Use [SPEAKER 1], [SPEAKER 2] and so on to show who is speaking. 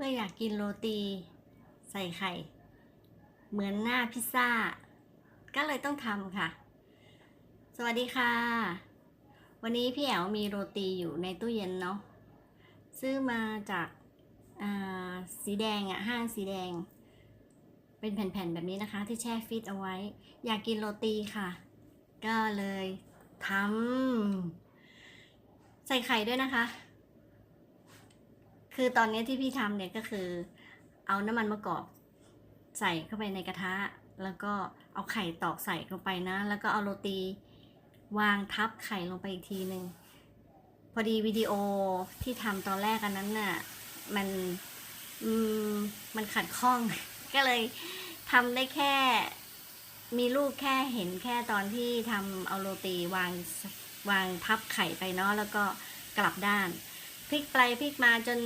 [SPEAKER 1] เมื่ออยากกินโรตี ใส่ไข่ เหมือนหน้าพิซซ่า ก็เลยต้องทำค่ะ สวัสดีค่ะ วันนี้พี่แอวมีโรตีอยู่ในตู้เย็นเนาะซื้อมาจากาสีแดงอะห้างสีแดง เป็นแผ่นๆแบบนี้นะคะ ที่แช่ฟรีซเอาไว้ อยากกินโรตีค่ะ ก็เลยทำใส่ไข่ด้วยนะคะ คือตอนนี้ที่พี่ทำเนี่ยก็คือ เอาน้ำมันมะกอกใส่เข้าไปในกระทะ แล้วก็เอาไข่ตอกใส่ลงไปนะ แล้วก็เอาโรตีวางทับไข่ลงไปอีกทีหนึ่งพอดีวิดีโอที่ทำตอนแรกอันนั้นน่ะมันมมันขัดข้อง ก็เลยทำได้แค่มีลูกแค่เห็นแค่ตอนที่ทำเอาโรตีวางวางทับไข่ไปเนาะแล้วก็กลับด้านพลิกไปพลิกมาจน